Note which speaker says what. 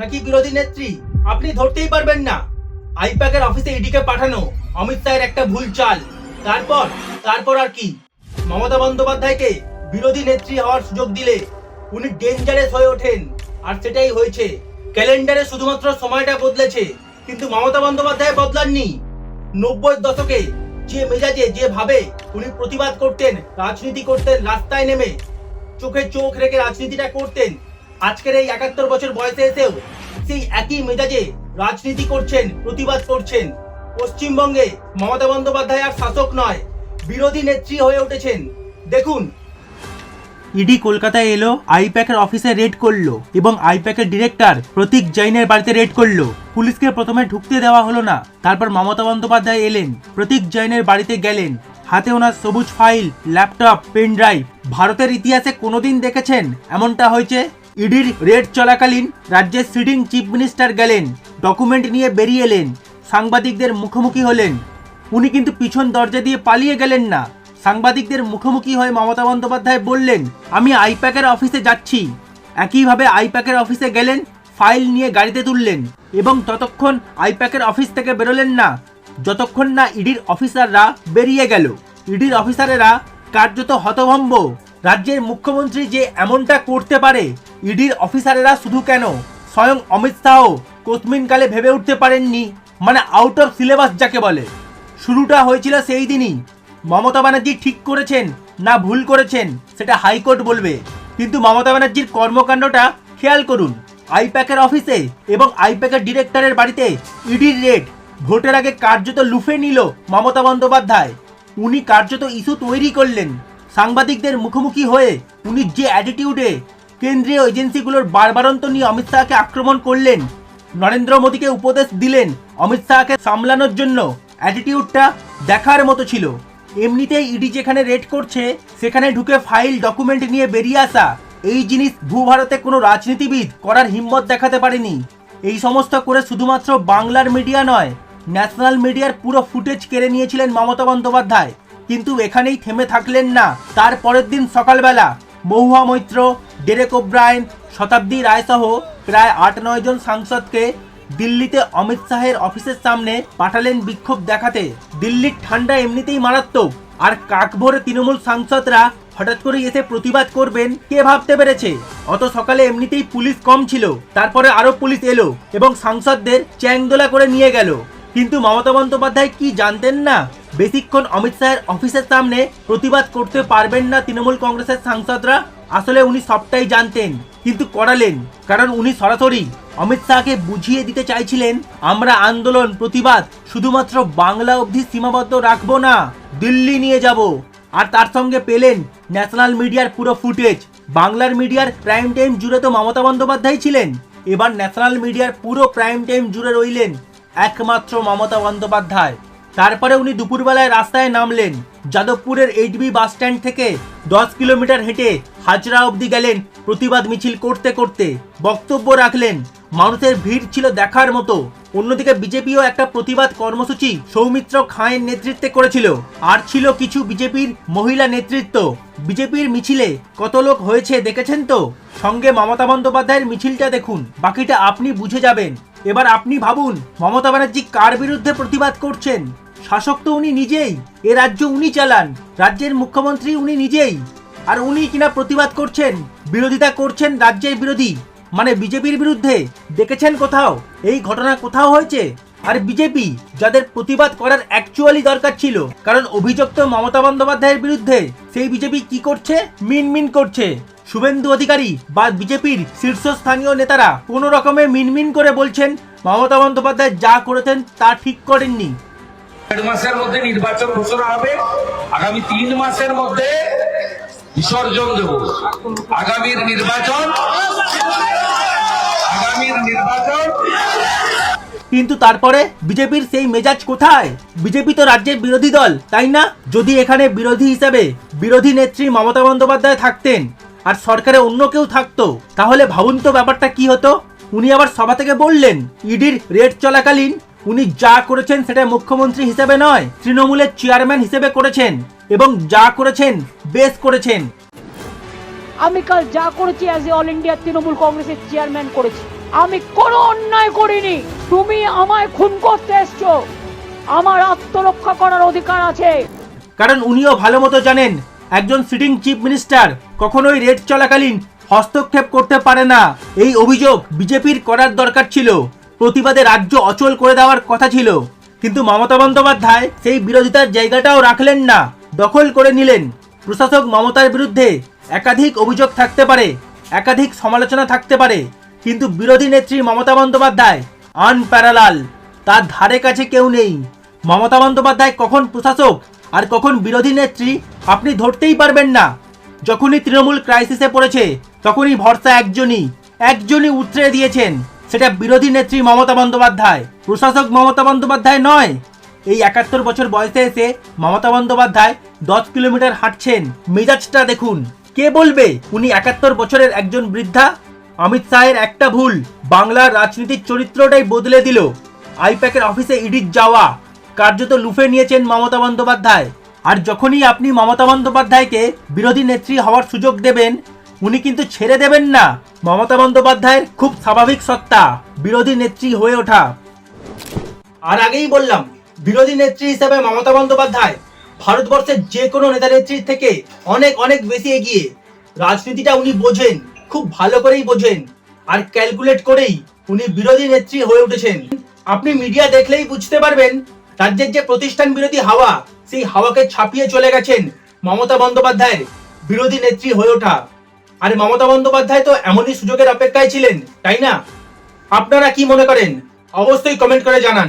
Speaker 1: নাকি বিরোধী নেত্রী? আপনি ধরতেই পারবেন না। আইপ্যাকের অফিসে ইডিকে পাঠানো, অমিত শাহের একটা ভুল চাল। তারপর তারপর আর কি? মমতা বন্দ্যোপাধ্যায়কে বিরোধী নেত্রী হওয়ার সুযোগ দিলে উনি ডেঞ্জারাস হয়ে ওঠেন, আর সেটাই হয়েছে। ক্যালেন্ডারে শুধুমাত্র সময়টা বদলেছে, কিন্তু মমতা বন্দ্যোপাধ্যায় বদলাননি। নব্বই দশকে যে মেজাজে, যে ভাবে উনি প্রতিবাদ করতেন, রাজনীতি করতেন, রাস্তায় নেমে চোখে চোখ রেখে রাজনীতিটা করতেন আজকের এই একাত্তর বছর বয়সে এসেও সেই একই মেজাজে রাজনীতি করছেন, প্রতিবাদ করছেন। পশ্চিমবঙ্গে মমতা বন্দ্যোপাধ্যায় আর শাসক নয়, বিরোধী নেত্রী হয়ে উঠেছেন। দেখুন, ইডি কলকাতায় এলো, আইপ্যাকের অফিসে রেড করল এবং আইপ্যাকের ডিরেক্টর প্রতীক জৈনের বাড়িতে রেড করল। পুলিশকে প্রথমে ঢুকতে দেওয়া হলো না, তারপর মমতা বন্দ্যোপাধ্যায় এলেন, প্রতীক জৈনের বাড়িতে গেলেন। হাতে ওনার সবুজ ফাইল ল্যাপটপ পেন ড্রাইভ ভারতের ইতিহাসে কোনোদিন দেখেছেন? এমনটা হয়েছে ইডির রেড চলাকালীন রাজ্যের সিটিং চিফ মিনিস্টার গেলেন, ডকুমেন্ট নিয়ে বেরিয়ে এলেন, সাংবাদিকদের মুখোমুখি হলেন। উনি কিন্তু পিছন দরজা দিয়ে পালিয়ে গেলেন না। সাংবাদিকদের মুখোমুখি হয়ে মমতা বন্দ্যোপাধ্যায় বললেন, আমি আইপ্যাকের অফিসে যাচ্ছি। একইভাবে আইপ্যাকের অফিসে গেলেন, ফাইল নিয়ে গাড়িতে তুললেন এবং ততক্ষণ আইপ্যাকের অফিস থেকে বেরোলেন না। যতক্ষণ না ইডির অফিসাররা বেরিয়ে গেল। ইডির অফিসারেরা কার্যত হতভম্ব। রাজ্যের মুখ্যমন্ত্রী যে এমনটা করতে পারে, ইডির অফিসারেরা শুধু কেন? স্বয়ং অমিত শাহ কোতমিনকালে ভেবে উঠতে পারেননি মানে আউট অফ সিলেবাস যাকে বলে। শুরুটা হয়েছিল সেই দিনই। মমতা ব্যানার্জি ঠিক করেছেন না ভুল করেছেন, সেটা হাইকোর্ট বলবে। কিন্তু মমতা ব্যানার্জির কর্মকাণ্ডটা খেয়াল করুন। আইপ্যাকের অফিসে এবং আইপ্যাকের ডিরেক্টরের বাড়িতে ইডির রেড ভোটের আগে কার্যত লুফে নিল মমতা বন্দ্যোপাধ্যায়। উনি কার্যত ইস্যু তৈরি করলেন। সাংবাদিকদের মুখোমুখি হয়ে উনি যে অ্যাটিটিউডে কেন্দ্রীয় এজেন্সিগুলোর বারবারন্ত নিয়ে অমিত শাহকে আক্রমণ করলেন, নরেন্দ্র মোদীকে উপদেশ দিলেন অমিত শাহকে সামলানোর জন্য অ্যাটিটিউডটা দেখার মতো ছিল। এমনিতেই ইডি যেখানে রেড করছে, সেখানে ঢুকে ফাইল ডকুমেন্ট নিয়ে বেরিয়ে আসা, এই জিনিস ভূভারতে কোনো রাজনীতিবিদ করার হিম্মত দেখাতে পারেনি। এই সমস্ত করে শুধুমাত্র বাংলার মিডিয়া নয় ন্যাশনাল মিডিয়ার পুরো ফুটেজ কেড়ে নিয়েছিলেন মমতা বন্দ্যোপাধ্যায়। কিন্তু এখানেই থেমে থাকলেন না। তার পরের দিন সকালবেলা মহুয়া মৈত্র, ডেরেক ওব্রায়ন শতাব্দী রায়সহ প্রায় আট নয় জন সাংসদকে দিল্লিতে অমিত শাহের অফিসের সামনে পাঠালেন বিক্ষোভ দেখাতে। দিল্লির ঠান্ডা এমনিতেই মারাত্মক। আর কাকভোরে তৃণমূল সাংসদরা হঠাৎ করে এসে প্রতিবাদ করবেন, কে ভাবতে পেরেছে? অত সকালে এমনিতেই পুলিশ কম ছিল। তারপরে আরও পুলিশ এলো এবং সাংসদদের চ্যাংদোলা করে নিয়ে গেল। কিন্তু মমতা বন্দ্যোপাধ্যায় কি জানতেন না? বেশিক্ষণ অমিত শাহের অফিসের সামনে প্রতিবাদ করতে পারবেন না তৃণমূল কংগ্রেসের সাংসদরা। আসলে উনি সবটাই জানতেন, কিন্তু করালেন, কারণ উনি সরাসরি অমিত শাহকে বুঝিয়ে দিতে চাইছিলেন, আমরা আন্দোলন, প্রতিবাদ শুধুমাত্র বাংলা অবধি সীমাবদ্ধ রাখব না, দিল্লি নিয়ে যাব। আর তার সঙ্গে পেলেন ন্যাশনাল মিডিয়ার পুরো ফুটেজ, বাংলার মিডিয়ার প্রাইম টাইম জুড়ে তো মমতা বন্দ্যোপাধ্যায় ছিলেন, এবার ন্যাশনাল মিডিয়ার পুরো প্রাইম টাইম জুড়ে রইলেন একমাত্র মমতা বন্দ্যোপাধ্যায়। তারপরে উনি দুপুরবেলায় রাস্তায় নামলেন। যাদবপুরের এইচবি বাস স্ট্যান্ড থেকে দশ কিলোমিটার হেঁটে হাজরা অবধি গেলেন প্রতিবাদ মিছিল করতে করতে। বক্তব্য রাখলেন, মানুষের ভিড় ছিল দেখার মতো। অন্যদিকে বিজেপিও একটা প্রতিবাদ কর্মসূচি সৌমিত্র খাঁয়ের নেতৃত্বে করেছিল। আর ছিল কিছু বিজেপির মহিলা নেতৃত্ব। বিজেপির মিছিলে কত লোক হয়েছে দেখেছেন তো? সঙ্গে মমতা বন্দ্যোপাধ্যায়ের মিছিলটা দেখুন। বাকিটা আপনি বুঝে যাবেন। এবার আপনি ভাবুন, মমতা ব্যানার্জি কার বিরুদ্ধে প্রতিবাদ করছেন? শাসক তো উনি নিজেই। এ রাজ্য উনি চালান, রাজ্যের মুখ্যমন্ত্রী উনি নিজেই। আর উনি কিনা প্রতিবাদ করছেন, বিরোধিতা করছেন রাজ্যের বিরোধী। মানে বিজেপির বিরুদ্ধে, দেখেছেন কোথাও? এই ঘটনা কোথাও হয়েছে? আর বিজেপি, যাদের প্রতিবাদ করার অ্যাকচুয়ালি দরকার ছিল, কারণ অভিযুক্ত মমতা বন্দ্যোপাধ্যায়ের বিরুদ্ধে, সেই বিজেপি কি করছে? মিন মিন করছে। শুভেন্দু অধিকারী বা বিজেপির শীর্ষস্থানীয় নেতারা কোনো রকমে মিনমিন করে বলছেন, মমতা বন্দ্যোপাধ্যায় যা করেছেন তা ঠিক করেননি।
Speaker 2: মাসের মধ্যে নির্বাচন ঘোষণা হবে। আগামী তিন মাসের মধ্যে বিসর্জন দেব। আগামীর নির্বাচন আগামীর নির্বাচন
Speaker 1: কিন্তু তারপরে বিজেপির সেই মেজাজ কোথায়? বিজেপি তো রাজ্যের বিরোধী দল, তাই না? যদি এখানে বিরোধী হিসেবে বিরোধী নেত্রী মমতা বন্দ্যোপাধ্যায় থাকতেন আর সরকারে অন্য কেউ থাকতো, তাহলে ভাবুন তো ব্যাপারটা কি হতো? উনি আবার সভা থেকে বললেন, ইডির রেড চলাকালীন উনি যা করেছেন সেটা মুখ্যমন্ত্রী হিসেবে নয় তৃণমূলের চেয়ারম্যান হিসেবে করেছেন এবং যা করেছেন বেশ করেছেন।
Speaker 3: আমি কাল যা করেছি as a all India Trinamool কংগ্রেসের চেয়ারম্যান করেছি। আমি কোনো অন্যায় করিনি। তুমি আমায় খুন করতে এসছো। আমার আত্মরক্ষা করার অধিকার আছে।
Speaker 1: কারণ উনিও ভালো মতো জানেন একজন সিটিং চিফ মিনিস্টার কখনোই রেড চলাকালীন হস্তক্ষেপ করতে পারে না। এই অভিযোগ বিজেপির করার দরকার ছিল। প্রতিবাদে রাজ্য অচল করে দেওয়ার কথা ছিল। কিন্তু মমতা বন্দ্যোপাধ্যায় সেই বিরোধিতার জায়গাটাও রাখলেন না, দখল করে নিলেন। প্রশাসক মমতার বিরুদ্ধে একাধিক অভিযোগ থাকতে পারে, একাধিক সমালোচনা থাকতে পারে, কিন্তু বিরোধী নেত্রী মমতা বন্দ্যোপাধ্যায় আনপ্যারালাল তার ধারে কাছে কেউ নেই। মমতা বন্দ্যোপাধ্যায় কখন প্রশাসক আর কখন বিরোধী নেত্রী আপনি ধরতেই পারবেন না। যখনই তৃণমূল ক্রাইসিসে পড়েছে, তখনই ভরসা একজনই একজনই উতরে দিয়েছেন। সেটা বিরোধী নেত্রী মমতা বন্দ্যোপাধ্যায়, প্রশাসক মমতা বন্দ্যোপাধ্যায় নয়। এই একাত্তর বছর বয়সে এসে মমতা বন্দ্যোপাধ্যায় দশ কিলোমিটার হাঁটছেন। মেজাজটা দেখুন। কে বলবে? উনি একাত্তর বছরের একজন বৃদ্ধা? অমিত শাহের একটা ভুল। বাংলার রাজনীতির চরিত্রটাই বদলে দিল। আইপ্যাকের অফিসে ইডির যাওয়া। কার্যত লুফে নিয়েছেন মমতা বন্দ্যোপাধ্যায়। আর যখনই আপনি মমতা বন্দ্যোপাধ্যায়কে বিরোধী নেত্রী হওয়ার সুযোগ দেবেন উনি কিন্তু ছেড়ে দেবেন না। মমতা বন্দ্যোপাধ্যায়ের খুব স্বাভাবিক সত্তা, বিরোধী নেত্রী হয়ে ওঠা। আর আগেই বললাম, বিরোধী নেত্রী হিসেবে মমতা বন্দ্যোপাধ্যায় ভারতবর্ষের যে কোনো নেতা নেত্রীর থেকে অনেক অনেক বেশি এগিয়ে। রাজনীতিটা উনি বোঝেন, খুব ভালো করেই বোঝেন। আর ক্যালকুলেট করেই উনি বিরোধী নেত্রী হয়ে উঠেছেন। আপনি মিডিয়া দেখলেই বুঝতে পারবেন, রাজ্যের যে প্রতিষ্ঠান বিরোধী হাওয়া, সেই হাওয়াকে ছাপিয়ে চলে গেছেন মমতা বন্দ্যোপাধ্যায়ের বিরোধী নেত্রী হয়ে ওঠা। আর মমতা বন্দ্যোপাধ্যায় তো এমনই সুযোগের অপেক্ষায় ছিলেন, তাই না? আপনারা কি মনে করেন? অবশ্যই কমেন্ট করে জানান।